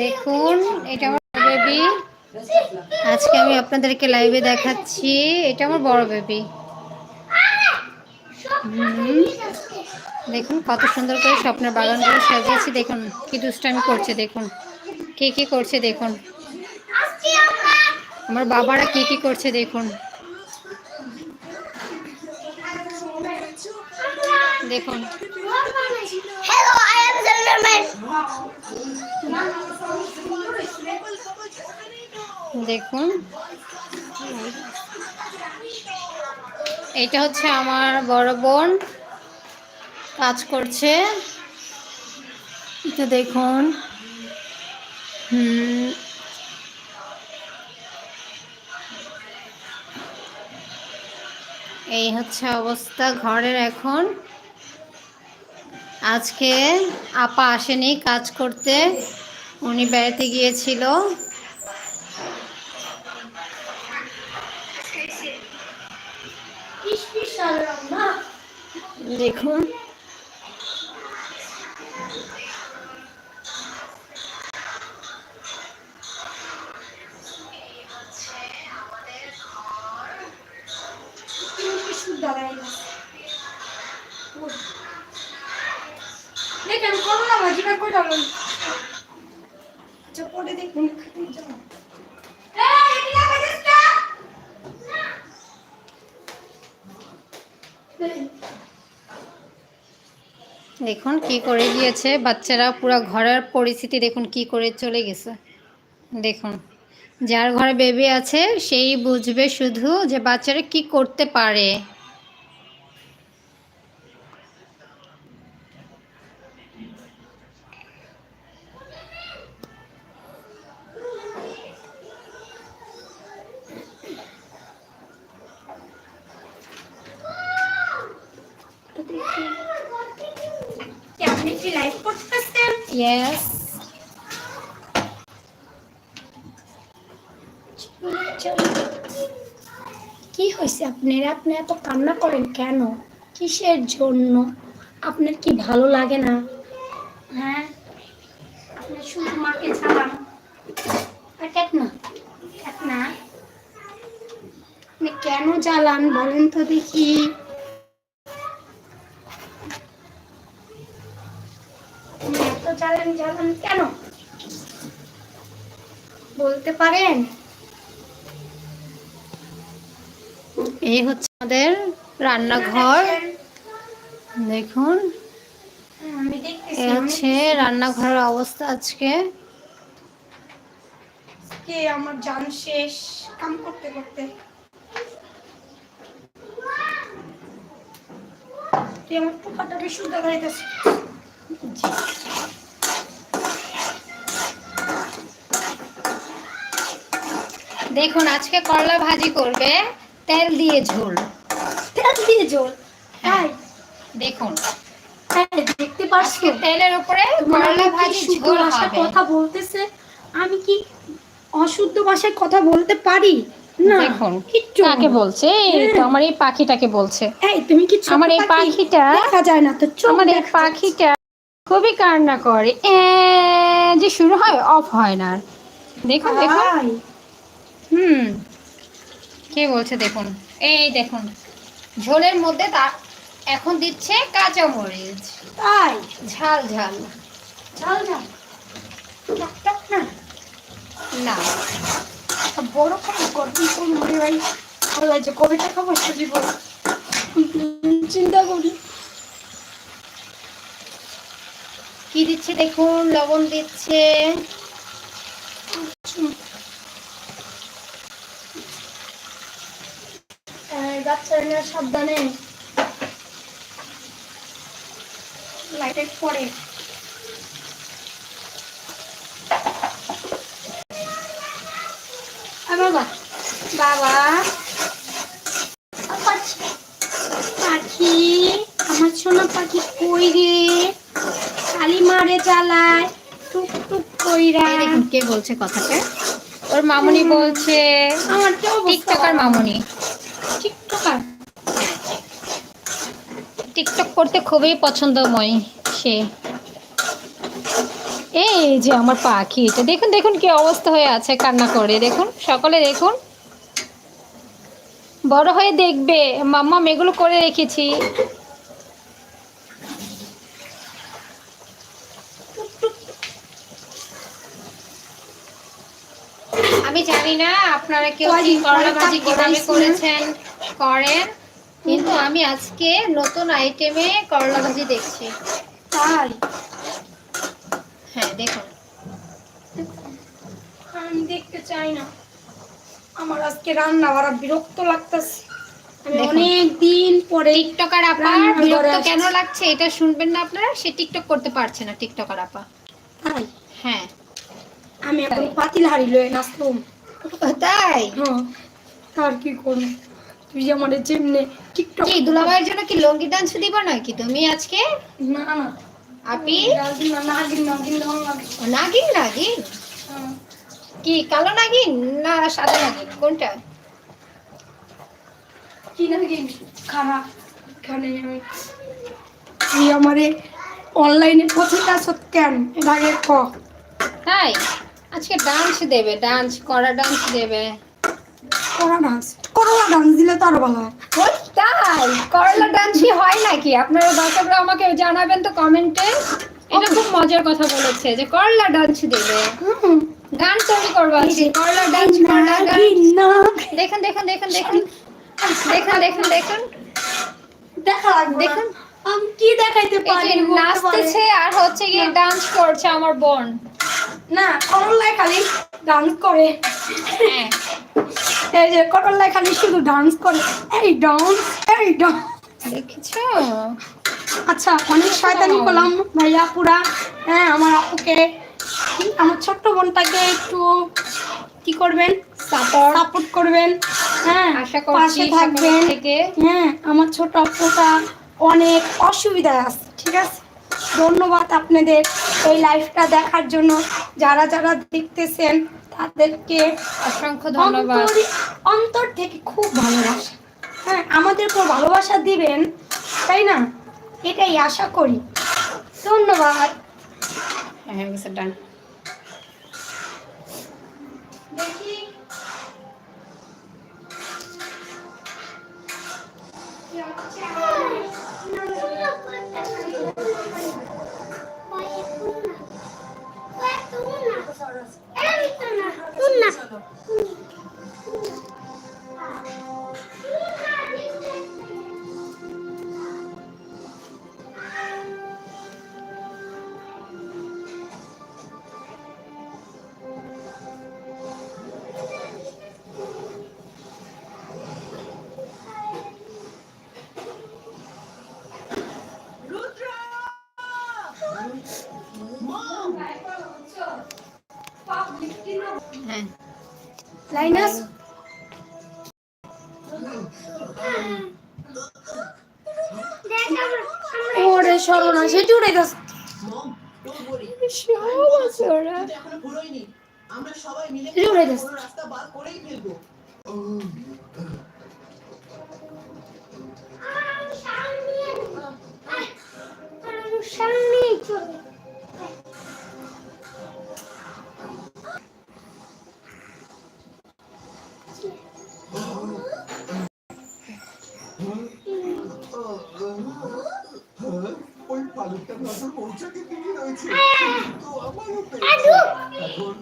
দেখুন, এটা আমার বেবি আজকে আমি আপনাদেরকে লাইভে দেখাচ্ছি। এটা আমার বড় বেবি দেখুন, কত সুন্দর করে স্বপ্নের বাগানগুলো সাজিয়েছি। দেখুন, কি দুষ্টামি করছে, দেখুন। কে কি করছে, দেখুন। আমার বাবারা কি কি করছে, দেখুন। দেখুন। I am Zimmerman. দেখুন। এটা হচ্ছে আমার বড় বোন কাজ করছে। এটা দেখুন। হুম। এই হচ্ছে অবস্থা ঘরের এখন। আজকে আপা আসেনি কাজ করতে উনি বেড়াতে গিয়েছিল। দেখুন। আচ্ছা দেখুন কি করে গিয়েছে বাচ্চারা পুরো ঘরের পরিস্থিতি দেখুন কি করে চলে গেছে। দেখুন যার ঘরে বেবি আছে সেই বুঝবে শুধু যে বাচ্চারা কি করতে পারে। আপনি কি লাইভ করতেছেন ইয়েস কি হয়েছে আপনার? আপনি এত কান্না করেন কেন? কিসের জন্য? আপনার কি ভালো লাগে না? হ্যাঁ? আপনি শুধু মাকে ছাড়ান। আর কেন না? কেন না। আপনি কেন জ্বালান বলেন তো দেখি আপনি এত জ্বালান কেন? বলতে পারেন? এই হচ্ছে আমাদের রান্নাঘর। দেখুন। হ্যাঁ, হচ্ছে রান্নাঘরের অবস্থা আজকে। কে আমার জান শেষ কাম করতে করতে। তুই আমার পোকাটাকে শুদ্ধ করাইতেছিস দেখুন আজকে করলা ভাজি করবে তেল দিয়ে ঝোল। তেল দিয়ে জল তাই? দেখুন। হ্যাঁ দেখতে পাচ্ছি? তেলের উপরে করলা ভাজি ঝোল হবে। কথা বলতেছে? আমি কি অশুদ্ধ ভাষায় কথা বলতে পারি? না দেখুন কাকে বলছে? তো আমার এই পাখিটাকে বলছে। এই তুমি কি আমার এই পাখিটা- দেখা যায় না তো আমার এই পাখিটা খুবই কান্না করে। যে শুরু হয় অফ হয় না। দেখুন দেখুন? হুম। কে বলছে দেখুন? এই দেখুন ঝোলের মধ্যে তা এখন দিচ্ছে কাঁচা মরিচ। তাই? ঝাল ঝাল। ঝাল ঝাল। টক না? না। বড় করে ভাই ভালো লাগছে। চিন্তা করি। কি দিচ্ছে দেখুন? লবণ দিচ্ছে। বাচ্চারা সাবধানে। লাইটের পরে বাবা। বাবা। পাখি। আমার সোনা পাখি কই রে? খালি মারে চালায় টুক টুক কইরা। এই দেখুন কে বলছে কথাটা? ওর মামুনি বলছে আমার টিকটকার মামুনি টিকটকার টিকটক করতে খুবই পছন্দময় সে। এই যে আমার পাখি এটা দেখুন দেখুন কি অবস্থা হয়ে আছে কান্না করে। দেখুন সকলে দেখুন। বড় হয়ে দেখবে। মাম্মা এগুলো করে রেখেছি। আমি জানি না আপনারা কেউ কি করলা ভাজি কীভাবে করেছেন করেন। কিন্তু আমি আজকে নতুন আইটেমে করলা ভাজি দেখছি। তাই? হ্যাঁ দেখুন। আমি দেখতে চাই না। আমার আজকে রান্না করা বিরক্ত লাগতেছে। আমি দেখুন। অনেক দিন পরে টিকটকার আপা বিরক্ত কেন লাগছে এটা শুনবেন না আপনারা? সে টিকটক করতে পারছে না টিকটকার আপা। তাই? হ্যাঁ। আমি এখন পাতিল হাড়ি লয়ে নাচলাম তাই? হ্যাঁ তার কি করব? তুই আমার যেমনে টিকটক কি দুলাভাইয়ের জন্য কি লঙ্গি ডান্স দিব নাকি তুমি আজকে? না না। আপি? নাগিন নাগিন নাগিন নাগিন। হ্যাঁ। কি কালো নাগিন না সাদা নাগিন? কোনটা? কি নাগিন? খারাপ এখানে আমি তুই আমারে অনলাইনে পছন্দ আসত কেন? এর আগে ক। তাই? আজকে ডান্স দেবে ডান্স করা ডান্স দেবে। করা ডান্স করলা ডান্স দিলে তো আরও ভালো হয়। তাই করলা ডান্সই হয় নাকি? আপনারা দর্শকরা আমাকে জানাবেন তো কমেন্টে। এটা খুব মজার কথা বলেছে যে করলা ডান্স দেবে। গান তৈরি করব করলা ডান্স করলা গান। দেখুন দেখুন দেখুন দেখুন। দেখুন দেখুন দেখুন। দেখা দেখুন। আমি কি দেখাইতে পারে? নাচতেছে আর হচ্ছে গিয়ে ডান্স করছে আমার বোন। না করলায় খালি ডান্স করে। হ্যাঁ। এই যে করলায় খালি শুধু ডান্স করে। এই ডান্স এই ডান্স দেখেছ? আচ্ছা অনেক শয়তানি করলাম ভাইয়া পুরা। হ্যাঁ আমার আপুকে। আমার ছোট্ট বোনটাকে একটু কি করবেন? সাপোর্ট সাপোর্ট করবেন। হ্যাঁ আশা করছি পাশে থাকবেন হ্যাঁ আমার ছোট আপুটা অনেক অসুবিধায় আছে ঠিক আছে? ধন্যবাদ আপনাদের এই লাইফটা দেখার জন্য। যারা যারা দেখতেছেন তাদেরকে অসংখ্য ধন্যবাদ। অন্তর থেকে খুব ভালোবাসা। হ্যাঁ আমাদের উপর ভালোবাসা দিবেন তাই না? এটাই আশা করি। ধন্যবাদ। হ্যাঁ ডান। লাইনাস ওরে সর্বনাশ এটি উড়ে গেছে আমরা সবাই মিলে রাস্তা বার করেই ফেলব ওই নজর পৌঁছাতে দিকে রয়েছে কিন্তু আমার হাতে এখন